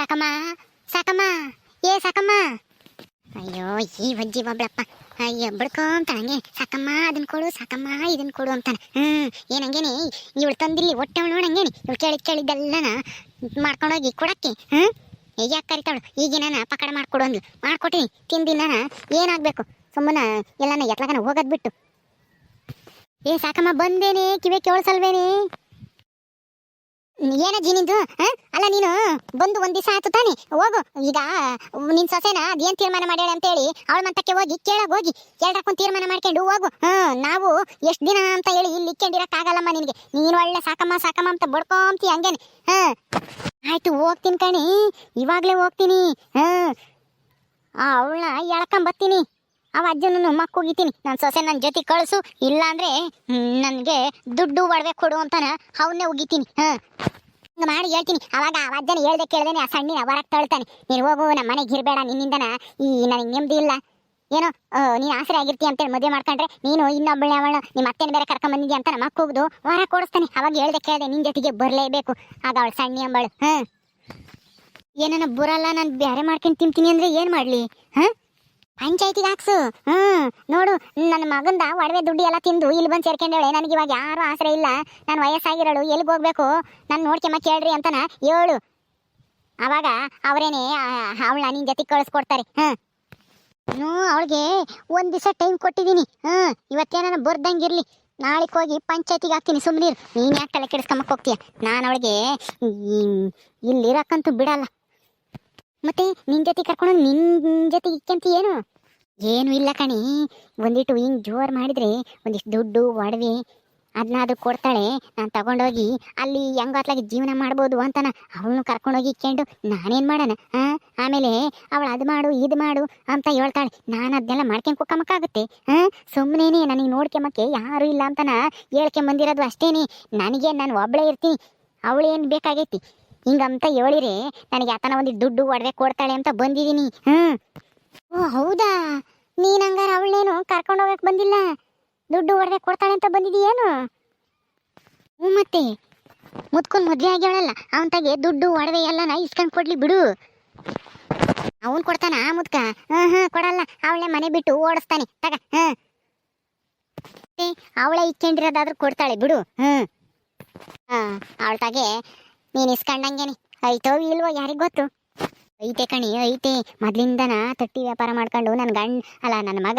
ಸಾಕಮ್ಮ ಸಾಕಮ್ಮ, ಏ ಸಾಕಮ್ಮ. ಅಯ್ಯೋ, ಈ ಬಜ್ಜಿ ಒಬ್ಳಪ್ಪ. ಅಯ್ಯೋ ಬಡ್ಕೊಂತ ಹಂಗೆ. ಸಾಕಮ್ಮ ಅದನ್ನ ಕೊಡು, ಸಾಕಮ್ಮ ಇದನ್ನ ಕೊಡು ಅಂತಾನೆ. ಹ್ಮ್, ಏನ್ ಹಂಗೇನೆ? ಇವಳು ತಂದಿಲ್ಲಿ ಹೊಟ್ಟೆ ಅವಳು ನೋಡಿ ಹಂಗೇನೆ. ಇವಳು ಕೇಳಿ ಕೇಳಿದ್ದೆಲ್ಲನ ಮಾಡ್ಕೊಂಡೋಗಿ ಕೊಡಕ್ಕೆ ಈಗ ಯಾಕೆ ಕರಿತಾಳು ಈಗ ನಾನು ಪಕಡ ಮಾಡ್ಕೊಡು ಅಂದ್ಲು. ಮಾಡ್ಕೊಟ್ಟಿನಿ ತಿಂದಿ ಏನಾಗಬೇಕು? ಏನಾಗ್ಬೇಕು ಸುಮ್ಮನೆ ಎಲ್ಲನ ಎತ್ಲಗನ ಹೋಗೋದು ಬಿಟ್ಟು. ಏ ಸಾಕಮ್ಮ, ಬಂದೇನೆ ಕಿವೆ ಕೇಳಿಸಲ್ವೇನೆ ಏನಜ್ಜಿ ನಿಂದು? ಅಲ್ಲ ನೀನು, ಬಂದು ಒಂದ್ ದಿವಸ ಆಯ್ತು ತಾನೆ, ಹೋಗು. ಈಗ ನಿನ್ ಸೊಸೆನ ಅದೇನ್ ತೀರ್ಮಾನ ಮಾಡ್ಯಾಳ ಅಂತೇಳಿ, ಅವಳ ಮಂತಕ್ಕೆ ಹೋಗಿ, ಕೇಳಾಗ ಹೋಗಿ ಕೇಳಕೊಂಡ್ ತೀರ್ಮಾನ ಮಾಡ್ಕೊಂಡು ಹೋಗು. ಹ್ಮ್ ನಾವು ಎಷ್ಟ್ ದಿನ ಅಂತ ಹೇಳಿ ಇಲ್ಲಿ ಇಕ್ಕೊಂಡಿರಕ್ ಆಗಲ್ಲಮ್ಮ ನಿನ್ಗೆ. ನೀನ್ ಒಳ್ಳೆ ಸಾಕಮ್ಮ ಸಾಕಮ್ಮ ಅಂತ ಬಡ್ಕೊಂತಿ ಹಂಗೇನೆ. ಹ. ಆಯ್ತು, ಹೋಗ್ತೀನಿ ಕಣಿ. ಇವಾಗ್ಲೇ ಹೋಗ್ತೀನಿ. ಹ್ಮ್ ಅವಳನ್ನ ಎಳ್ಕೊಂಬತ್ತೀನಿ. ಅವ ಅಜ್ಜನನ್ನು ಮಕ್ಕೋಗಿತೀನಿ ನನ್ನ ಸೊಸೆ ನನ್ನ ಜೊತೆ ಕಳಿಸು ಇಲ್ಲ ಅಂದ್ರೆ ನನಗೆ ದುಡ್ಡು ಒಡವೆ ಕೊಡು ಅಂತಾನ ಅವನ್ನೇ ಉಗಿತೀನಿ. ಹಾಂ. ಮಾಡಿ ಹೇಳ್ತೀನಿ. ಅವಾಗ ಆ ಅಜ್ಜನ ಹೇಳ್ದೆ ಕೇಳ್ದೇನೆ ಆ ಸಣ್ಣಿನ ಹೊರಗೆ ತಳ್ತಾನೆ. ನೀನು ಹೋಗು ನಮ್ಮ ಮನೆಗೆ ಇರಬೇಡ, ನಿನ್ನಿಂದನ ಈ ನನಗೆ ನೆಮ್ಮದಿ ಇಲ್ಲ. ಏನೋ ನೀನು ಆಸರೆ ಆಗಿರ್ತೀಯ ಅಂತೇಳಿ ಮದುವೆ ಮಾಡ್ಕೊಂಡ್ರೆ ನೀನು ಇನ್ನೊಬ್ಬಳೆ ಅವಳ. ನಿಮ್ಮ ಅತ್ತೆನ ಬೇರೆ ಕರ್ಕೊಂಡ್ ಬಂದಿದ್ಯಾ ಅಂತ ನಮ್ಮ ಹೋಗುದು ವಾರ ಕೊಡಿಸ್ತಾನೆ. ಅವಾಗ ಹೇಳ್ದೆ ಕೇಳ್ದೆ ನಿನ್ನ ಜೊತೆಗೆ ಬರಲೇಬೇಕು. ಆಗ ಅವಳು ಸಣ್ಣಿ ಅಂಬಳು. ಹಾಂ. ಏನನ್ನ ಬರಲ್ಲ, ನಾನು ಬೇರೆ ಮಾಡ್ಕೊಂಡು ತಿಂತೀನಿ ಅಂದ್ರೆ ಏನು ಮಾಡಲಿ? ಹಾಂ? ಪಂಚಾಯತಿಗೆ ಹಾಕ್ಸು. ಹ್ಮ್, ನೋಡು, ನನ್ನ ಮಗಂದ ಒಡವೆ ದುಡ್ಡು ಎಲ್ಲ ತಿಂದು ಇಲ್ಲಿ ಬಂದು ಸೇರ್ಕೊಂಡೇಳೆ. ನನಗೆ ಇವಾಗ ಯಾರು ಆಸರೆ ಇಲ್ಲ. ನಾನು ವಯಸ್ಸಾಗಿರೋಳು, ಎಲ್ಲಿಗೆ ಹೋಗ್ಬೇಕು? ನಾನು ನೋಡ್ಕೆಮ್ಮ ಕೇಳ್ರಿ ಅಂತನ ಹೇಳು. ಅವಾಗ ಅವರೇನೆ ಅವಳನ್ನ ನಿನ್ ಜೊತೆ ಕಳಿಸ್ಕೊಡ್ತಾರೆ. ಹ್ಮ್. ಹ್ಞೂ, ಅವಳಿಗೆ ಒಂದ್ ದಿವಸ ಟೈಮ್ ಕೊಟ್ಟಿದ್ದೀನಿ ಹ್ಮ್ ನಾನು ಬರ್ದಂಗಿರಲಿ. ನಾಳೆಗೆ ಹೋಗಿ ಪಂಚಾಯತಿಗೆ ಹಾಕ್ತೀನಿ. ಸುಮ್ಮನಿರು ನೀನ್ ಯಾಕೆ ತಲೆ ಕೆಡಿಸ್ಕೊಂಬಕ್ ಹೋಗ್ತೀಯ? ನಾನು ಅವಳಿಗೆ ಇಲ್ಲಿರಕ್ಕಂತೂ ಬಿಡಲ್ಲ. ಮತ್ತೆ ನಿನ್ ಜೊತೆ ಕರ್ಕೊಂಡು ನಿನ್ ಜೊತೆ ಇಕ್ಕಂತ ಏನು? ಏನು ಇಲ್ಲ ಕಣಿ. ಒಂದಿಟ್ಟು ಹಿಂಗ್ ಜೋರ್ ಮಾಡಿದ್ರೆ ಒಂದಿಷ್ಟು ದುಡ್ಡು, ಒಡವೆ ಅದನ್ನ ಅದು ಕೊಡ್ತಾಳೆ. ನಾನು ತಗೊಂಡೋಗಿ ಅಲ್ಲಿ ಹೆಂಗಾತ್ಲಾಗಿ ಜೀವನ ಮಾಡ್ಬೋದು ಅಂತಾನ ಅವಳನ್ನು ಕರ್ಕೊಂಡೋಗಿ ಇಕ್ಕೊಂಡು ನಾನೇನು ಮಾಡೋಣ, ಆ? ಆಮೇಲೆ ಅವಳು ಅದು ಮಾಡು, ಇದು ಮಾಡು ಅಂತ ಹೇಳ್ತಾಳೆ. ನಾನು ಅದನ್ನೆಲ್ಲ ಮಾಡ್ಕೊಂಡ್ ಕುಕ್ಕಮಕ್ಕಾಗುತ್ತೆ ಹಾಂ ಸುಮ್ಮನೇನೆ ನನಗೆ ನೋಡ್ಕೊಂಬಕ್ಕೆ ಯಾರು ಇಲ್ಲ ಅಂತಾನ ಹೇಳ್ಕೊಂಬಂದಿರೋದು ಅಷ್ಟೇನೆ. ನನಗೆ ನಾನು ಒಬ್ಬಳೇ ಇರ್ತೀನಿ, ಅವಳೇನು ಬೇಕಾಗೈತಿ? ಹಿಂಗಂತ ಹೇಳಿರಿ, ನನಗೆ ಆತನ ಒಂದು ದುಡ್ಡು ಒಡವೆ ಕೊಡ್ತಾಳೆ ಅಂತ ಬಂದಿದ್ದೀನಿ. ಹ್ಮ್. ಓ, ಹೌದಾ? ನೀನ್ ಹಂಗಾರ ಅವಳೇನು ಕರ್ಕೊಂಡು ಹೋಗಕ್ಕೆ ಬಂದಿಲ್ಲ? ದುಡ್ಡು ಒಡವೆ ಕೊಡ್ತಾಳೆ ಅಂತ ಬಂದಿದೀಯೇನು? ಹ್ಞೂ ಮತ್ತೆ. ಮುತ್ಕೊಂಡು ಮದ್ವೆ ಆಗ್ಯವಳಲ್ಲ ಅವನ್ ತಗೆ ದುಡ್ಡು ಒಡವೆ ಎಲ್ಲನ ಇಸ್ಕೊಂಡ್ ಕೊಡ್ಲಿ ಬಿಡು. ಅವನ್ ಕೊಡ್ತಾನ ಮುದ್ಕ ಹ್ಮ್ ಹ್ಮ್, ಕೊಡಲ್ಲ. ಅವಳೆ ಮನೆ ಬಿಟ್ಟು ಓಡಿಸ್ತಾನೆ. ತಗ, ಹ್ಮ್. ಅವಳೇ ಇಕ್ಕೊಂಡಿರೋದಾದ್ರೂ ಕೊಡ್ತಾಳೆ ಬಿಡು. ಹ್ಮ್. ಹಾ, ಅವಳ ತಾಗೆ ನೀನ್ ಇಸ್ಕೊಂಡಂಗೇನೆ. ಐತೋ ಇಲ್ವೋ ಯಾರಿಗ್ ಗೊತ್ತು? ಐತೆ ಕಣಿ, ಐತೆ. ಮೊದ್ಲಿಂದನ ತಟ್ಟಿ ವ್ಯಾಪಾರ ಮಾಡ್ಕೊಂಡು ನನ್ನ ಗಂಡ್, ಅಲ್ಲ ನನ್ನ ಮಗ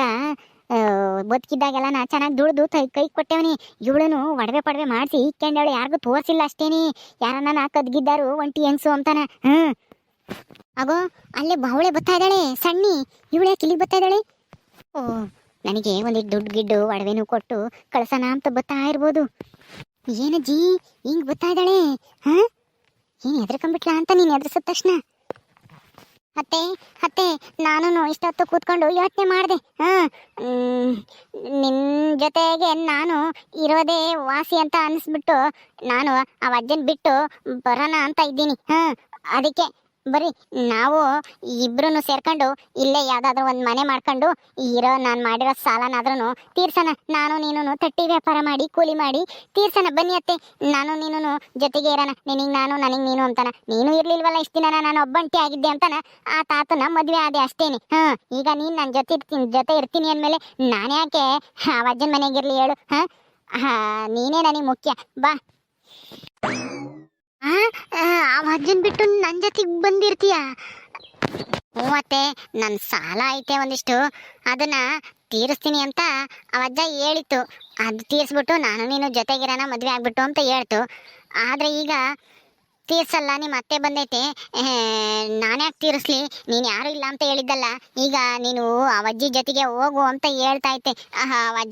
ಬದುಕಿದ್ದಾಗೆಲ್ಲ ನಾ ಚೆನ್ನಾಗಿ ದುಡ್ದು ತೈ, ಕೈ ಕೊಟ್ಟೇವನಿ. ಇವಳನು ಒಡವೆ ಪಡವೆ ಮಾಡಿಸಿ ಇಕ್ಕೊಂಡವಳು ಯಾರಿಗೂ ತೋರಿಸಿಲ್ಲ ಅಷ್ಟೇನಿ. ಯಾರನ್ನ ನಾ ಕದ್ಗಿದ್ದಾರು ಒಂಟಿ ಹೆಂಗ್ಸು ಅಂತಾನ. ಹ್ಞೂ ಆಗೋ ಅಲ್ಲೇ ಬಾವಳೆ ಬತ್ತಾ ಇದ್ದಾಳೆ, ಸಣ್ಣಿ. ಇವಳೆ ಕಿಲಿಗೆ ಬತ್ತಾ ಇದ್ದಾಳೆ? ಓ, ನನಗೆ ಒಂದಿಟ್ಟು ದುಡ್ಡು ಗಿಡ್ಡು ಒಡವೆನೂ ಕೊಟ್ಟು ಕಳ್ಸೋಣ ಅಂತ ಬತ್ತಾ ಇರ್ಬೋದು. ಏನಜ್ಜಿ ಹಿಂಗೆ ಬತ್ತಾ ಇದ್ದಾಳೆ? ಹಾ? ಏನ್ ಹೆದರ್ಕೊಂಡ್ಬಿಟ್ಲಾ ಅಂತ ನೀನ್ ಎದುರಿಸದ ತಕ್ಷಣ? ಅತ್ತೆ ಅತ್ತೆ ನಾನು ಇಷ್ಟೊತ್ತು ಕೂತ್ಕೊಂಡು ಯೋಚನೆ ಮಾಡಿದೆ. ಹಾಂ ನಿನ್ನ ಜೊತೆಗೆ ನಾನು ಇರೋದೇ ವಾಸಿ ಅಂತ ಅನಿಸ್ಬಿಟ್ಟು ನಾನು ಆ ಅಜ್ಜನ ಬಿಟ್ಟು ಬರೋಣ ಅಂತ ಇದ್ದೀನಿ. ಹಾಂ, ಅದಕ್ಕೆ ಬರೀ ನಾವು ಇಬ್ರು ಸೇರ್ಕೊಂಡು ಇಲ್ಲೇ ಯಾವ್ದಾದ್ರು ಒಂದು ಮನೆ ಮಾಡ್ಕೊಂಡು ಇರೋ ನಾನು ಮಾಡಿರೋ ಸಾಲನಾದ್ರೂ ತೀರ್ಸನ. ನಾನು ನೀನು ತಟ್ಟಿ ವ್ಯಾಪಾರ ಮಾಡಿ, ಕೂಲಿ ಮಾಡಿ ತೀರ್ಸನ. ಬನ್ನಿ ಅತ್ತೆ, ನಾನು ನೀನು ಜೊತೆಗೆ ಇರೋಣ. ನಿನಗೆ ನಾನು, ನನಗೆ ನೀನು ಅಂತಾನ. ನೀನು ಇರ್ಲಿಲ್ವಲ್ಲ ಇಷ್ಟು ದಿನ ನಾನು ಒಬ್ಬಂಟಿ ಆಗಿದ್ದೆ ಅಂತಾನ. ಆ ತಾತನ ಮದ್ವೆ ಆದೆ ಅಷ್ಟೇನೆ. ಹಾ, ಈಗ ನೀನ್ ನನ್ನ ಜೊತೆ ಇರ್ತೀನಿ ಜೊತೆ ಇರ್ತೀನಿ ಅಂದ್ಮೇಲೆ ನಾನು ಯಾಕೆ ಆ ಅಜ್ಜನ ಮನೆಗಿರ್ಲಿ ಹೇಳು, ಹಾ? ಹಾ ನೀನೇ ನನಗೆ ಮುಖ್ಯ, ಬಾ. ಆ? ಅಜ್ಜನ್ ಬಿಟ್ಟು ನನ್ನ ಜೊತೆಗೆ ಬಂದಿರ್ತೀಯ? ಮತ್ತೆ ನನ್ನ ಸಾಲ ಐತೆ ಒಂದಿಷ್ಟು. ಅದನ್ನ ತೀರಿಸ್ತೀನಿ ಅಂತ ಅವಜ್ಜ ಹೇಳಿತ್ತು. ಅದು ತೀರಿಸ್ಬಿಟ್ಟು ನಾನು ನೀನು ಜೊತೆಗಿರೋಣ ಮದುವೆ ಆಗ್ಬಿಟ್ಟು ಅಂತ ಹೇಳ್ತು. ಆದರೆ ಈಗ ತೀರ್ಸಲ್ಲ ನಿಮ್ಮ ಅತ್ತೆ ಬಂದೈತೆ. ನಾನ್ಯಾಕೆ ತೀರಿಸ್ಲಿ? ನೀನು ಯಾರು ಇಲ್ಲ ಅಂತ ಹೇಳಿದ್ದಲ್ಲ. ಈಗ ನೀನು ಅವಜ್ಜಿ ಜೊತೆಗೆ ಹೋಗು ಅಂತ ಹೇಳ್ತಾ ಐತೆ ಆಹಾ, ಆ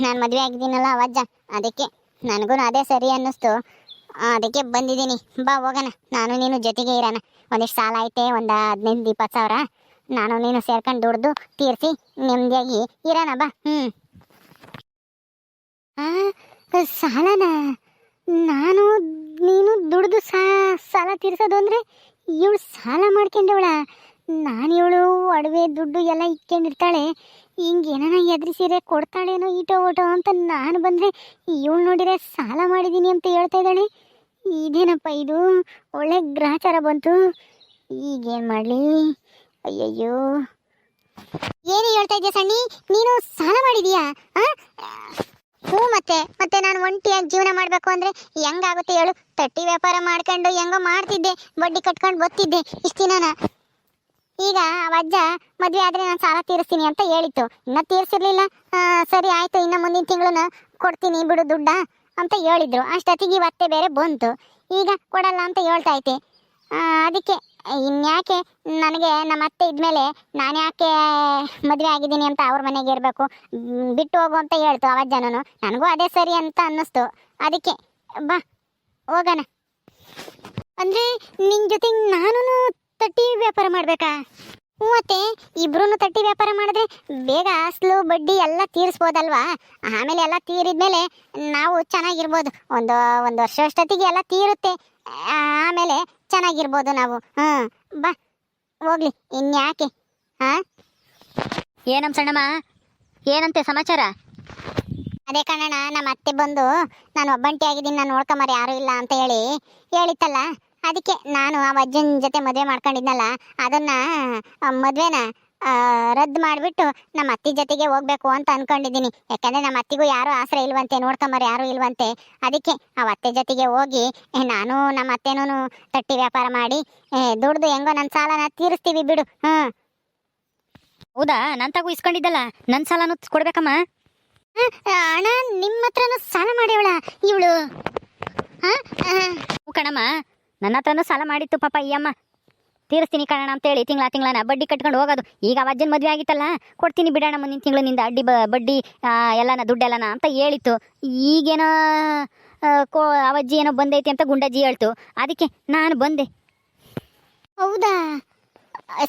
ನಾನು ಮದುವೆ ಆಗಿದ್ದೀನಲ್ಲ ಅವಜ್ಜ ಅದಕ್ಕೆ ನನಗೂ ಅದೇ ಸರಿ ಅನ್ನಿಸ್ತು. ಅದಕ್ಕೆ ಬಂದಿದ್ದೀನಿ. ಬಾ, ಹೋಗೋಣ. ನಾನು ನೀನು ಜೊತೆಗೆ ಇರೋಣ. ಒಂದಿಷ್ಟು ಸಾಲ ಐತೆ, ಒಂದು ಹದಿನೈದು, ಇಪ್ಪತ್ತು ಸಾವಿರ. ನಾನು ನೀನು ಸೇರ್ಕೊಂಡು ದುಡ್ದು ತೀರಿಸಿ ನೆಮ್ಮದಿಯಾಗಿ ಇರೋಣ, ಬಾ. ಹ್ಞೂ ಸಾಲನ? ನಾನು, ನೀನು ದುಡ್ದು ಸಾಲ ತೀರಿಸೋದು ಅಂದರೆ ಇವಳು ಸಾಲ ಮಾಡ್ಕೊಂಡವಳ. ನಾನು ಇವಳು ಒಡವೆ ದುಡ್ಡು ಎಲ್ಲ ಇಟ್ಕೊಂಡಿರ್ತಾಳೆ ಹಿಂಗೆ ಏನಾನ ಎದ್ರಿಸಿದ್ರೆ ಕೊಡ್ತಾಳೇನೋ, ಈಟೋ, ಓಟೋ ಅಂತ ನಾನು ಬಂದರೆ ಇವಳು ನೋಡಿದ್ರೆ ಸಾಲ ಮಾಡಿದ್ದೀನಿ ಅಂತ ಹೇಳ್ತಾ ಇದ್ದಾಳೆ. ಇದೇನಪ್ಪ ಇದು? ಒಳ್ಳೆ ಗ್ರಹಚಾರ ಬಂತು. ಈಗೇನು ಮಾಡಲಿ? ಅಯ್ಯಯ್ಯೋ. ಏನು ಹೇಳ್ತಾ ಇದೆಯಾ ಸಣ್ಣಿ? ನೀನು ಸಾಲ ಮಾಡಿದೀಯಾ? ಹ್ಞೂ ಮತ್ತೆ. ಮತ್ತೆ ನಾನು ಒಂಟಿಯಾಗಿ ಜೀವನ ಮಾಡಬೇಕು ಅಂದರೆ ಹೆಂಗಾಗುತ್ತೆ ಹೇಳು? ತಟ್ಟಿ ವ್ಯಾಪಾರ ಮಾಡ್ಕೊಂಡು ಹೆಂಗೋ ಮಾಡ್ತಿದ್ದೆ. ಬಡ್ಡಿ ಕಟ್ಕೊಂಡು ಬತ್ತಿದ್ದೆ ಇಷ್ಟು ದಿನನ. ಈಗ ಅಜ್ಜ ಮದುವೆ ಆದರೆ ನಾನು ಸಾಲ ತೀರಿಸ್ತೀನಿ ಅಂತ ಹೇಳಿತ್ತು. ಇನ್ನೂ ತೀರಿಸಿರ್ಲಿಲ್ಲ. ಸರಿ ಆಯಿತು, ಇನ್ನು ಮುಂದಿನ ತಿಂಗಳನ್ನ ಕೊಡ್ತೀನಿ ಬಿಡು ದುಡ್ಡ. ಅಂತ ಹೇಳಿದ್ರು. ಅಷ್ಟೊತ್ತಿಗೆ ಇವತ್ತೆ ಬೇರೆ ಬಂತು. ಈಗ ಕೊಡಲ್ಲ ಅಂತ ಹೇಳ್ತಾ ಐತೆ ಅದಕ್ಕೆ ಇನ್ಯಾಕೆ ನನಗೆ ನಮ್ಮ ಅತ್ತೆ ಇದ್ಮೇಲೆ ನಾನು ಯಾಕೆ ಮದುವೆ ಆಗಿದ್ದೀನಿ ಅಂತ ಅವ್ರ ಮನೆಗೆ ಇರಬೇಕು? ಬಿಟ್ಟು ಹೋಗು ಅಂತ ಹೇಳ್ತು ಅವಜ್ಜನೂ ನನಗೂ ಅದೇ ಸರಿ ಅಂತ ಅನ್ನಿಸ್ತು. ಅದಕ್ಕೆ ಬಾ, ಹೋಗೋಣ. ಅಂದರೆ ನಿನ್ನ ಜೊತೆ ನಾನು ತಟ್ಟಿ ವ್ಯಾಪಾರ ಮಾಡಬೇಕಾ? ಮತ್ತೆ ಇಬ್ರು ತಟ್ಟಿ ವ್ಯಾಪಾರ ಮಾಡಿದ್ರೆ ಬೇಗ ಸ್ಲೋ ಬಡ್ಡಿ ಎಲ್ಲ ತೀರಿಸ್ಬೋದಲ್ವಾ? ಆಮೇಲೆ ಎಲ್ಲ ತೀರಿದ್ಮೇಲೆ ನಾವು ಚೆನ್ನಾಗಿರ್ಬೋದು. ಒಂದು ಒಂದು ವರ್ಷ ಅಷ್ಟೊತ್ತಿಗೆ ಎಲ್ಲ ತೀರುತ್ತೆ. ಆಮೇಲೆ ಚೆನ್ನಾಗಿರ್ಬೋದು ನಾವು. ಹ್ಞೂ ಬಾ ಹೋಗ್ಲಿ. ಇನ್ಯಾಕೆ? ಹಾಂ? ಏನಮ್ಮ ಸಣ್ಣಮ್ಮ? ಏನಂತೆ ಸಮಾಚಾರ? ಅದೇ ಕಣಣ್ಣ ನಮ್ಮ ಅತ್ತೆ ಬಂದು ನಾನು ಒಬ್ಬಂಟಿ ಆಗಿದ್ದೀನಿ ನಾನು ನೋಡ್ಕೊಂಬಾರ ಯಾರು ಇಲ್ಲ ಅಂತ ಹೇಳಿ ಹೇಳಿತ್ತಲ್ಲ. ಅದಕ್ಕೆ ನಾನು ಆ ಅಜ್ಜನ ಜೊತೆ ಮದುವೆ ಮಾಡ್ಕೊಂಡಿದ್ನಲ್ಲ ಅದನ್ನ ಮದುವೆನ ರದ್ದು ಮಾಡಿಬಿಟ್ಟು ನಮ್ಮ ಅತ್ತಿ ಜೊತೆಗೆ ಹೋಗ್ಬೇಕು ಅಂತ ಅನ್ಕೊಂಡಿದ್ದೀನಿ. ಯಾಕಂದ್ರೆ ನಮ್ಮ ಅತ್ತಿಗೂ ಯಾರು ಆಸರೆ ಇಲ್ವಂತೆ ನೋಡ್ಕೊಂಬಾರ ಯಾರು ಇಲ್ವಂತೆ. ಅದಕ್ಕೆ ಆ ಅತ್ತೆ ಜೊತೆಗೆ ಹೋಗಿ ನಾನು ನಮ್ಮ ಅತ್ತೆನೂ ತಟ್ಟಿ ವ್ಯಾಪಾರ ಮಾಡಿ ದುಡ್ದು ಹೆಂಗೋ ನನ್ನ ಸಾಲನ ತೀರಿಸ್ತೀವಿ ಬಿಡು ಹ್ಞೂ. ಹೌದಾ? ನನ್ನ ತಗೂ ಇಸ್ಕೊಂಡಿದ್ದಲ್ಲ ನನ್ನ ಸಾಲನೂ ಕೊಡ್ಬೇಕಮ್ಮ? ಅಣ್ಣ ನಿಮ್ಮ ಹತ್ರನೂ ಸಾಲ ಮಾಡ್ಯವಳ ಇವಳು? ಹಾಂ ಕಣಮ್ಮ ನನ್ನ ಹತ್ರನೂ ಸಾಲ ಮಾಡಿತ್ತು ಪಾಪ ಈ ಅಮ್ಮ. ತೀರಿಸ್ತೀನಿ ಅಂತ ಅಂತೇಳಿ ತಿಂಗಳ ತಿಂಗಳನ ಬಡ್ಡಿ ಕಟ್ಕೊಂಡು ಹೋಗೋದು. ಈಗ ಅಜ್ಜನ ಮದುವೆ ಆಗಿತ್ತಲ್ಲ, ಕೊಡ್ತೀನಿ ಬಿಡೋಣ ಮುಂದಿನ ತಿಂಗಳಿನಿಂದ ಅಡ್ಡಿ ಬ, ಬಡ್ಡಿ ಎಲ್ಲನ ದುಡ್ಡೆಲ್ಲನ ಅಂತ ಹೇಳಿತ್ತು. ಈಗೇನೋ ಕೋ ಅವಜ್ಜಿ ಏನೋ ಬಂದೈತಿ ಅಂತ ಗುಂಡಜ್ಜಿ ಹೇಳ್ತು. ಅದಕ್ಕೆ ನಾನು ಬಂದೆ. ಹೌದಾ?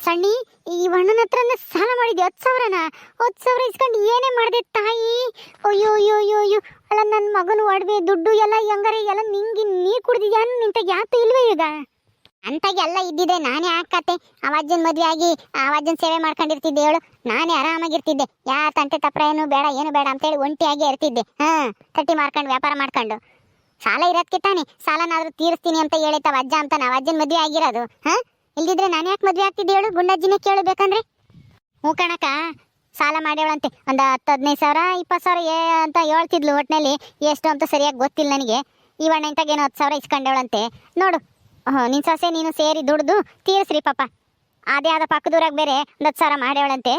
ಸಣ್ಣಿ, ಈ ಅಣ್ಣನ ಹತ್ರ ಸಾಲ ಮಾಡಿದ್ದೆ ಹತ್ತು ಸಾವಿರನ? ಹತ್ತು ಸಾವಿರ ಇಸ್ಕೊಂಡು ಏನೇ ಮಾಡಿದೆ ತಾಯಿ? ಅಯ್ಯೋ ಅಯ್ಯೋ ಅಯ್ಯೋ ಅಯ್ಯೋ. ಅಲ್ಲ ನನ್ನ ಮಗನ ಒಡವೆ, ದುಡ್ಡು ಎಲ್ಲ ಹೆಂಗಾರೆ ಎಲ್ಲ ನಿಂಗೆ ನೀರು ಕುಡ್ದಿದ್ಯಾ, ನಿಂತ ಯಾತು ಇಲ್ವೇ ಈಗ? ಅಂತಾಗೆಲ್ಲ ಇದ್ದಿದೆ, ನಾನೇ ಹಾಕತ್ತೆ ಅವಾಜನ್ ಮದುವೆ ಆಗಿ ಅವಾಜನ್ ಸೇವೆ ಮಾಡ್ಕೊಂಡಿರ್ತಿದ್ದೆ ಹೇಳು. ನಾನೇ ಆರಾಮಾಗಿರ್ತಿದ್ದೆ. ಯಾ ತಂಟೆ ತಪ್ರ ಏನು ಬೇಡ ಏನು ಬೇಡ ಅಂತೇಳಿ ಒಂಟಿಯಾಗಿ ಇರ್ತಿದ್ದೆ. ಹಾಂ, ತಟ್ಟಿ ಮಾರ್ಕೊಂಡು ವ್ಯಾಪಾರ ಮಾಡ್ಕೊಂಡು. ಸಾಲ ಇರೋದಕ್ಕೆ ತಾನೆ, ಸಾಲನಾದ್ರೂ ತೀರಿಸ್ತೀನಿ ಅಂತ ಹೇಳಿತ್ತವ ಅಜ್ಜ ಅಂತ ನಾವು ಅಜ್ಜನ ಮದುವೆ ಆಗಿರೋದು. ಹಾಂ, ಇಲ್ದಿದ್ರೆ ನಾನು ಯಾಕೆ ಮದುವೆ ಆಗ್ತಿದ್ದೆ ಹೇಳು, ಗುಂಡಜ್ಜಿನೇ ಕೇಳಬೇಕಂದ್ರೆ? ಹ್ಞೂ ಕಣಕ ಸಾಲ ಮಾಡ್ಯವಳಂತೆ ಒಂದು ಹತ್ತು ಹದಿನೈದು ಸಾವಿರ, ಇಪ್ಪತ್ತು ಸಾವಿರ ಏ ಅಂತ ಹೇಳ್ತಿದ್ಲು ಒಟ್ಟಿನಲ್ಲಿ ಎಷ್ಟು ಅಂತ ಸರಿಯಾಗಿ ಗೊತ್ತಿಲ್ಲ ನನಗೆ. ಇವಣ್ಣ ಏನು ಹತ್ತು ಸಾವಿರ ಇಸ್ಕೊಂಡವಳಂತೆ ನೋಡು ನಿನ್ನ ಸೊಸೆ ನೀನು ಸೇರಿ ದುಡ್ದು ತೀರಿಸ್ರಿ ಪಾಪ. ಅದೇ ಆದ ಪಕ್ಕದೂರಾಗ ಬೇರೆ ಒಂದು ಹತ್ತು ಸಾವಿರ ಮಾಡ್ಯವಳಂತೆ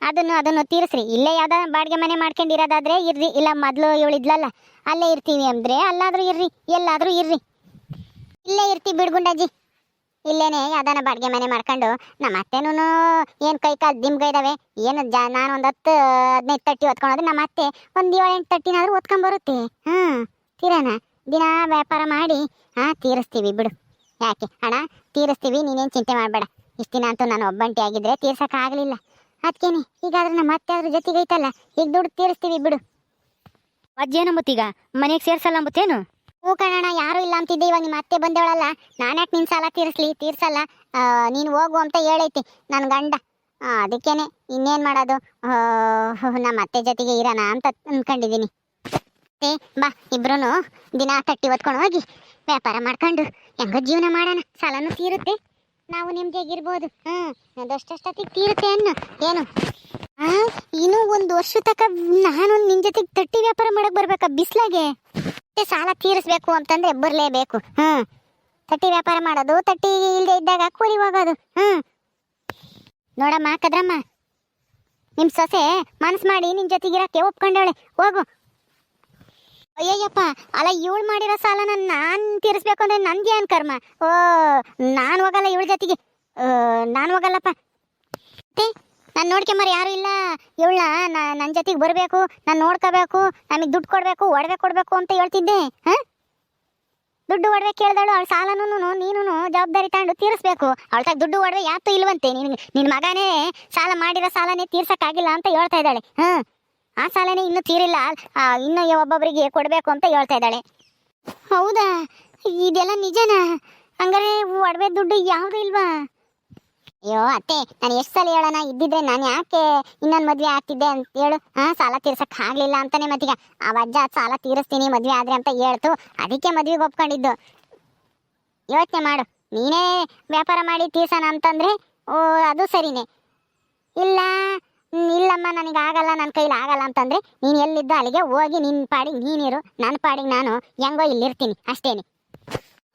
ಅದನ್ನು ಅದನ್ನು ತೀರಿಸ್ರಿ. ಇಲ್ಲೇ ಯಾವುದೋ ಬಾಡಿಗೆ ಮನೆ ಮಾಡ್ಕೊಂಡಿರೋದಾದ್ರೆ ಇರ್ರಿ. ಇಲ್ಲ ಮೊದಲು ಇವಳಿದ್ಲಲ್ಲ ಅಲ್ಲೇ ಇರ್ತೀವಿ ಅಂದರೆ ಅಲ್ಲಾದರೂ ಇರ್ರಿ, ಎಲ್ಲಾದರೂ ಇರ್ರಿ. ಇಲ್ಲೇ ಇರ್ತೀವಿ ಬಿಡ್ಗುಂಡಜ್ಜಿ ಇಲ್ಲೇನೆ ಯಾವ್ದಾನ ಬಾಡಿಗೆ ಮನೆ ಮಾಡ್ಕೊಂಡು ನಮ್ಮ ಅತ್ತೆನೂ ಏನು ಕೈ ಕಾಲು ದಿಂಬ್ಗ ಇದಾವೆ, ಏನು ಜಾ ನಾನು ಒಂದು ಹತ್ತು, ಹದಿನೈದು ತಟ್ಟಿ ಹೊತ್ಕೊಳೋದು ನಮ್ಮ ಅತ್ತೆ, ಒಂದು ಏಳು ಎಂಟು ತಟ್ಟಿನಾದ್ರೂ ಹೊತ್ಕೊಂಬರುತ್ತೆ ಹ್ಞೂ ತೀರಾನ, ದಿನ ವ್ಯಾಪಾರ ಮಾಡಿ, ಹಾಂ, ತೀರಿಸ್ತೀವಿ ಬಿಡು. ಯಾಕೆ? ಹಣ ತೀರಿಸ್ತೀವಿ, ನೀನೇನು ಚಿಂತೆ ಮಾಡಬೇಡ. ಇಷ್ಟು ದಿನ ಅಂತೂ ನಾನು ಒಬ್ಬಂಟಿ ಆಗಿದ್ರೆ ತೀರ್ಸೋಕ್ಕಾಗಲಿಲ್ಲ ಅದಕ್ಕೇನೆ ಈಗಾದ್ರೆ ನಮ್ಮ ಅತ್ತೆ ಅದ್ರ ಜೊತೆಗೈತಲ್ಲ, ಈಗ ದುಡ್ಡು ತೀರಿಸ್ತೀವಿ ಬಿಡು. ಅಜ್ಜೇನು ಮತ್ತೀಗ ಮನೆಗೆ ಸೇರ್ಸಲ್ಲ ಅಂಬತ್ತೇನು ಹ್ಞೂ ಕಣಣ್ಣ, ಯಾರು ಇಲ್ಲ ಅಂತಿದ್ದೆ. ಇವಾಗ ನಿಮ್ಮ ಅತ್ತೆ ಬಂದವಳಲ್ಲ, ನಾನ್ಯಾಕೆ ನಿನ್ ಸಾಲ ತೀರಿಸ್ಲಿ? ತೀರ್ಸಲ್ಲ? ನೀನು ಹೋಗು ಅಂತ ಹೇಳೈತಿ ನನ್ನ ಗಂಡ. ಅದಕ್ಕೇನೆ ಇನ್ನೇನ್ ಮಾಡೋದು? ನಮ್ಮ ಅತ್ತೆ ಜೊತೆಗೆ ಇರೋಣ ಅಂತ ಅಂದ್ಕೊಂಡಿದ್ದೀನಿ ಬಾ ಇಬ್ರು ದಿನ ತಟ್ಟಿ ಹೊತ್ಕೊಂಡು ಹೋಗಿ ವ್ಯಾಪಾರ ಮಾಡ್ಕೊಂಡು ಹೆಂಗ ಜೀವನ ಮಾಡೋಣ. ಸಾಲನೂ ತೀರುತ್ತೆ. ನಾವು ನಿಮ್ದಿಯಾಗಿರ್ಬೋದು ಹ್ಞೂ, ಅದಷ್ಟಷ್ಟೊತ್ತಿಗೆ ತೀರುತ್ತೆ ಅನ್ನು. ಏನು? ಇನ್ನೂ ಒಂದು ವರ್ಷ ತಕ ನಾನು ನಿನ್ನ ಜೊತೆಗೆ ತಟ್ಟಿ ವ್ಯಾಪಾರ ಮಾಡಕ್ ಬರ್ಬೇಕಾ ಬಿಸ್ಲಾಗೆ? ಮತ್ತೆ ಸಾಲ ತೀರಿಸ್ಬೇಕು ಅಂತಂದ್ರೆ ಬರಲೇಬೇಕು. ಹ್ಮ್. ತಟ್ಟಿ ವ್ಯಾಪಾರ ಮಾಡೋದು, ತಟ್ಟಿ ಇಲ್ಲದೆ ಇದ್ದಾಗ ಕೂಲಿ ಹೋಗೋದು. ಹ್ಮ್. ನೋಡಮ್ಮ, ಕದ್ರಮ್ಮ. ನಿಮ್ ಸೊಸೆ ಮನಸ್ ಮಾಡಿ ನಿನ್ ಜೊತೆಗಿರಕ್ಕೆ ಒಪ್ಕೊಂಡವಳೆ. ಹೋಗು. ಅಯ್ಯಯ್ಯಪ್ಪ, ಅಲ್ಲ ಇವಳು ಮಾಡಿರೋ ಸಾಲನ ನಾನ್ ತೀರಿಸ್ಬೇಕು ಅಂದ್ರೆ ನನ್ಗೆ ಏನ್ ಕರ್ಮ? ಓ, ನಾನು ಹೋಗಲ್ಲ ಇವಳ ಜೊತೆಗೆ. ನಾನು ಹೋಗಲ್ಲಪ್ಪ. ಮತ್ತೆ? ನಾನು ನೋಡ್ಕೊಂಬರ ಯಾರು ಇಲ್ಲ. ಇವಳನ್ನ ನನ್ನ ಜೊತೆಗೆ ಬರಬೇಕು, ನಾನು ನೋಡ್ಕೋಬೇಕು, ನಮಗೆ ದುಡ್ಡು ಕೊಡಬೇಕು, ಒಡವೆ ಕೊಡಬೇಕು ಅಂತ ಹೇಳ್ತಿದ್ದೆ, ಹಾಂ? ದುಡ್ಡು ಒಡವೆ ಕೇಳಿದಳು, ಅವಳ ಸಾಲನೂ ನೀನು ಜವಾಬ್ದಾರಿ ತಗೊಂಡು ತೀರಿಸ್ಬೇಕು. ಅವಳ ತಾಗ ದುಡ್ಡು ಒಡವೆ ಯಾತು ಇಲ್ವಂತೆ. ನಿನ್ ನಿನ್ನ ಮಗನೇ ಸಾಲ ಮಾಡಿರೋ ಸಾಲನೇ ತೀರ್ಸೋಕ್ಕಾಗಿಲ್ಲ ಅಂತ ಹೇಳ್ತಾ ಇದ್ದಾಳೆ, ಹಾಂ? ಆ ಸಾಲನೇ ಇನ್ನೂ ತೀರಿಲ್ಲ ಇನ್ನೂ ಒಬ್ಬೊಬ್ಬರಿಗೆ ಕೊಡಬೇಕು ಅಂತ ಹೇಳ್ತಾ ಇದ್ದಾಳೆ. ಹೌದಾ? ಇದೆಲ್ಲ ನಿಜನಾ? ಹಂಗಾರೆ ಒಡವೆ ದುಡ್ಡು ಯಾವುದು ಇಲ್ವಾ? ಅಯ್ಯೋ, ಅತ್ತೆ, ನಾನು ಎಷ್ಟು ಸಲ ಹೇಳೋಣ? ಇದ್ದಿದ್ರೆ ನಾನು ಯಾಕೆ ಇನ್ನೊಂದು ಮದುವೆ ಆಗ್ತಿದ್ದೆ ಅಂತ ಹೇಳು. ಹಾ, ಸಾಲ ತೀರ್ಸಕ್ ಆಗ್ಲಿಲ್ಲ ಅಂತಾನೆ ಮತ್ತೀಗ. ಆ ಅಜ್ಜ ಸಾಲ ತೀರಿಸ್ತೀನಿ, ಮದುವೆ ಆದ್ರೆ ಅಂತ ಹೇಳ್ತು. ಅದಕ್ಕೆ ಮದ್ವೆಗೆ ಒಪ್ಕೊಂಡಿದ್ದು. ಯೋಚನೆ ಮಾಡು. ನೀನೇ ವ್ಯಾಪಾರ ಮಾಡಿ ತೀರ್ಸೋಣ ಅಂತಂದ್ರೆ, ಓ, ಅದು ಸರಿನೇ. ಇಲ್ಲ ಇಲ್ಲಮ್ಮ, ನನಗೆ ಆಗಲ್ಲ ನನ್ನ ಕೈಲಿ ಆಗಲ್ಲ ಅಂತಂದ್ರೆ, ನೀನು ಎಲ್ಲಿದ್ದ ಅಲ್ಲಿಗೆ ಹೋಗಿ ನಿನ್ನ ಪಾಡಿಗೆ ನೀನಿರು ನನ್ನ ಪಾಡಿಗೆ ನಾನು ಹೆಂಗೋ ಇಲ್ಲಿರ್ತೀನಿ, ಅಷ್ಟೇನೆ.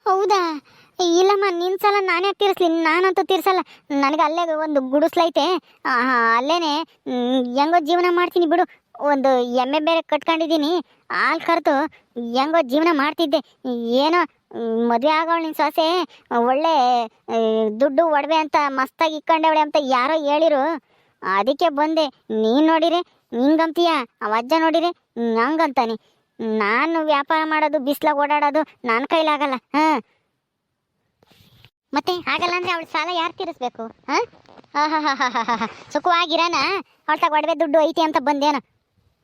ಹೌದಾ? ಇಲ್ಲಮ್ಮ ನಿನ್ನ ಸಲ ನಾನೇ ತೀರಿಸ್ಲಿ. ನಾನಂತೂ ತೀರ್ಸಲ್ಲ. ನನಗೆ ಅಲ್ಲೇ ಒಂದು ಗುಡಿಸ್ಲೈತೆ ಅಲ್ಲೇನೆ ಹೆಂಗೋ ಜೀವನ ಮಾಡ್ತೀನಿ ಬಿಡು. ಒಂದು ಎಮ್ಮೆ ಬೇರೆ ಕಟ್ಕೊಂಡಿದ್ದೀನಿ. ಹಾಲು ಕರೆದು ಹೆಂಗೋ ಜೀವನ ಮಾಡ್ತಿದ್ದೆ. ಏನೋ ಮದುವೆ ಆಗೋಳು ನಿನ್ನ ಸೊಸೆ. ಒಳ್ಳೆ ದುಡ್ಡು ಒಡವೆ ಅಂತ ಮಸ್ತಾಗಿ ಇಕ್ಕೊಂಡವಳೆ ಅಂತ ಯಾರೋ ಹೇಳಿರು. ಅದಕ್ಕೆ ಬಂದೆ. ನೀನು ನೋಡಿರಿ ಹಿಂಗಂತೀಯ ಅವ ಅಜ್ಜ ನೋಡಿರಿ ಹಂಗಂತಾನೆ. ನಾನು ವ್ಯಾಪಾರ ಮಾಡೋದು, ಬಿಸ್ಲಾಗ ಓಡಾಡೋದು ನನ್ನ ಕೈಲಾಗಲ್ಲ. ಹಾಂ. ಮತ್ತೆ ಆಗಲ್ಲ ಅಂದ್ರೆ ಅವಳ ಸಾಲ ಯಾರು ತೀರಿಸ್ಬೇಕು, ಹಾಂ? ಸುಖವಾಗಿರೋಣ ಅವಳ ತಗ ಒಡವೆ ದುಡ್ಡು ಐತಿ ಅಂತ ಬಂದೇನು.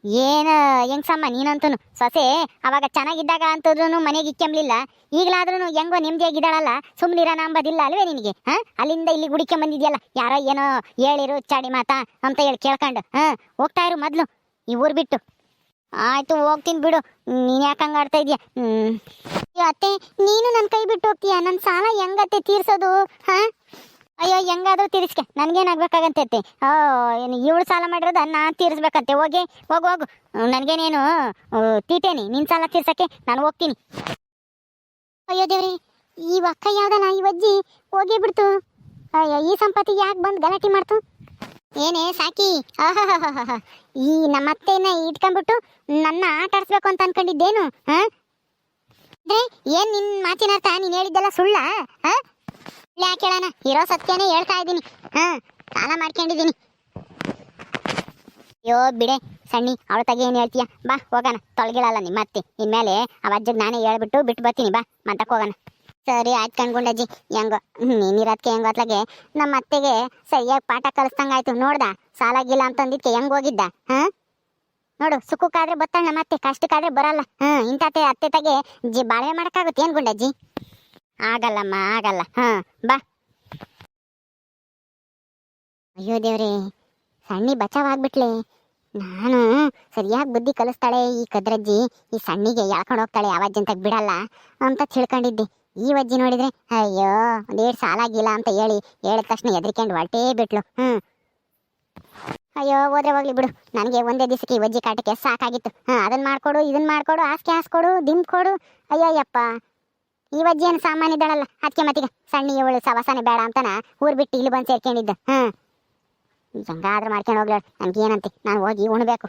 ಏನು, ಹೆಂಗ್ಸಮ್ಮ ನೀನಂತೂ ಸೊಸೆ, ಅವಾಗ ಚೆನ್ನಾಗಿದ್ದಾಗ ಅಂತದ್ರೂ ಮನೆಗೆ ಇಕ್ಕಂಬ್ಲಿಲ್ಲ ಈಗಲಾದ್ರೂ ಹೆಂಗೋ ನೆಮ್ಮದಿಯಾಗಿದ್ದಾಳಲ್ಲ ಸುಮ್ಮನಿರೋಣ ಅಂಬೋದಿಲ್ಲ ಅಲ್ವೇ ನಿನಗೆ, ಹಾಂ? ಅಲ್ಲಿಂದ ಇಲ್ಲಿ ಗುಡಿಕೆ ಬಂದಿದ್ಯಲ್ಲ, ಯಾರೋ ಏನೋ ಹೇಳಿರು, ಚಾಡಿ ಮಾತಾ ಅಂತ ಹೇಳಿ ಕೇಳ್ಕೊಂಡು, ಹಾಂ? ಹೋಗ್ತಾ ಇರು ಮೊದಲು, ಈ ಊರು ಬಿಟ್ಟು. ಆಯ್ತು, ಹೋಗ್ತೀನಿ ಬಿಡು. ನೀನು ಯಾಕೆ ಹಂಗೆ ಆಡ್ತಾ ಇದೀಯ? ಅಯ್ಯೋ, ಅತ್ತೆ, ನೀನು ನನ್ನ ಕೈ ಬಿಟ್ಟು ಹೋಗ್ತೀಯ? ನನ್ನ ಸಾಲ ಹೆಂಗತ್ತೆ ತೀರ್ಸೋದು? ಹಾಂ? ಅಯ್ಯೋ, ಹೆಂಗಾದ್ರೂ ತೀರಿಸ್ಕೆ. ಅತ್ತೆ? ಓ ಇವಳು ಸಾಲ ಮಾಡಿರೋದು ನಾನು ತೀರಿಸ್ಬೇಕಂತೆ ಹೋಗಿ, ಹೋಗು ಹೋಗು. ನನಗೇನೇನು ತೀಟೇನಿ. ನಿನ್ ಸಾಲ ತೀರ್ಸಕ್ಕೆ ನಾನು ಹೋಗ್ತೀನಿ. ಅಯ್ಯೋ ದೇವ್ರಿ, ಈ ಅಕ್ಕ ಯಾವ್ದಲ್ಲ ಈ ಅಜ್ಜಿ? ಹೋಗೇ ಬಿಡ್ತು. ಅಯ್ಯೋ, ಈ ಸಂಪತ್ತಿ ಯಾಕೆ ಬಂದು ಗಲಾಟೆ ಮಾಡ್ತು? ಏನೇ ಸಾಕಿ. ಈ ನಮ್ಮ ಅತ್ತೆನ ಇಟ್ಕೊಂಡ್ಬಿಟ್ಟು ನನ್ನ ಆಟ ಆಡಿಸ್ಬೇಕು ಅಂತ ಅನ್ಕೊಂಡಿದ್ದೇನು ಅಂದ್ರೆ ಏನ್ ನಿನ್ ಮಾತಿನ ಅರ್ಥ? ನೀನ್ ಹೇಳಿದ್ದೆಲ್ಲ ಸುಳ್ಳ ಯಾಕೆ ಹೇಳೋಣ ಇರೋ ಸತ್ಯನೇ ಹೇಳ್ತಾ ಇದ್ದೀನಿ, ಹಾ? ಸಾಲ ಮಾಡ್ಕೊಂಡಿದ್ದೀನಿ. ಅಯ್ಯೋ, ಬಿಡೆ, ಸಣ್ಣಿ, ಅವಳ ತಗೆ ಏನು ಹೇಳ್ತೀಯ? ಬಾ, ಹೋಗೋಣ. ತೊಳಗಿಳಲ್ಲ ನಿಮ್ಮ ಅತ್ತೆ ಇನ್ಮೇಲೆ ಅವ ಅಜ್ಜಗ್ ನಾನೇ ಹೇಳ್ಬಿಟ್ಟು ಬಿಟ್ಟು ಬರ್ತೀನಿ ಬಾ ಮಂತಕ್ಕೆ ಹೋಗೋಣ. ಸರಿ, ಆಯ್ತು ಕಣ್ಗುಂಡಜ್ಜಿ. ಹೆಂಗೋ ನೀನಿರೋದಕ್ಕೆ ಹೆಂಗೋ ಅತ್ಲಾಗೆ ನಮ್ಮ ಅತ್ತೆಗೆ ಸರಿಯಾಗಿ ಪಾಠ ಕಲಿಸ್ದಂಗಾಯ್ತು ನೋಡ್ದ, ಸಾಲಾಗಿಲ್ಲ ಅಂತ ಅಂತಂದಿದ್ಕೆ ಹೆಂಗ್ ಹೋಗಿದ್ದ, ಹಾ? ನೋಡು ಸುಖಕ್ಕಾದ್ರೆ ಬತ್ತಾಳ ನಮ್ಮ ಅತ್ತೆ ಕಷ್ಟಕ್ಕಾದ್ರೆ ಬರಲ್ಲ. ಹಾ ಇಂಥ ಅತ್ತೆ ತಗೆ ಜಿ ಬಾಳೆ ಮಾಡೋಕ್ಕಾಗುತ್ತೆ ಏನು ಗುಂಡಜ್ಜಿ? ಆಗಲ್ಲಮ್ಮ, ಆಗಲ್ಲ. ಹಾ, ಬಾ. ಅಯ್ಯೋ ದೇವ್ರಿ, ಸಣ್ಣಿ ಬಚಾವಾಗ್ಬಿಟ್ಲೆ ನಾನು ಸರಿಯಾಗಿ ಬುದ್ಧಿ ಕಲಿಸ್ತಾಳೆ ಈ ಕದ್ರಜ್ಜಿ. ಈ ಸಣ್ಣಿಗೆ ಎಳ್ಕೊಂಡು ಹೋಗ್ತಾಳೆ ಯಾವಜ್ಜಂತ ಬಿಡಲ್ಲ ಅಂತ ತಿಳ್ಕೊಂಡಿದ್ದೆ. ಈ ವಜ್ಜಿ ನೋಡಿದ್ರೆ, ಅಯ್ಯೋ ಒಂದೇಳು ಸಾಲ ಆಗಿಲ್ಲ ಅಂತ ಹೇಳಿ ಹೇಳಿದ ತಕ್ಷಣ ಎದ್ರಿಕೊಂಡು ಹೊರಟೇ ಬಿಟ್ಲು. ಹ್ಮ್. ಅಯ್ಯೋ, ಹೋದ್ರೆ ಹೋಗ್ಲಿ ಬಿಡು. ನನಗೆ ಒಂದೇ ದಿವಸಕ್ಕೆ ಈ ವಜ್ಜಿ ಕಾಟಕ್ಕೆ ಸಾಕಾಗಿತ್ತು. ಹಾಂ ಅದನ್ನ ಮಾಡ್ಕೊಡು ಇದನ್ನ ಮಾಡ್ಕೊಡು, ಹಾಸಿಗೆ ಹಾಸ್ಕೊಡು ದಿಂಬ್ ಕೊಡು ಅಯ್ಯಯ್ಯಪ್ಪ. ಯಪ್ಪ ಈ ವಜ್ಜಿ ಏನು ಸಾಮಾನ್ಯ ಇದ್ದಾಳಲ್ಲ ಅದಕ್ಕೆ ಮತ್ತೀಗ ಸಣ್ಣ ಇವಳು ಸವಸಾನೆ ಬೇಡ ಅಂತನ ಊರ್ ಬಿಟ್ಟು ಇಲ್ಲಿ ಬಂದು ಸೇರ್ಕೊಂಡಿದ್ದ. ಹಾಂ ಹೆಂಗಾದ್ರೂ ಮಾಡ್ಕೊಂಡು ಹೋಗ್ಲಾಳು ನನಗೇನಂತೆ? ನಾನು ಹೋಗಿ ಉಣ್ಬೇಕು.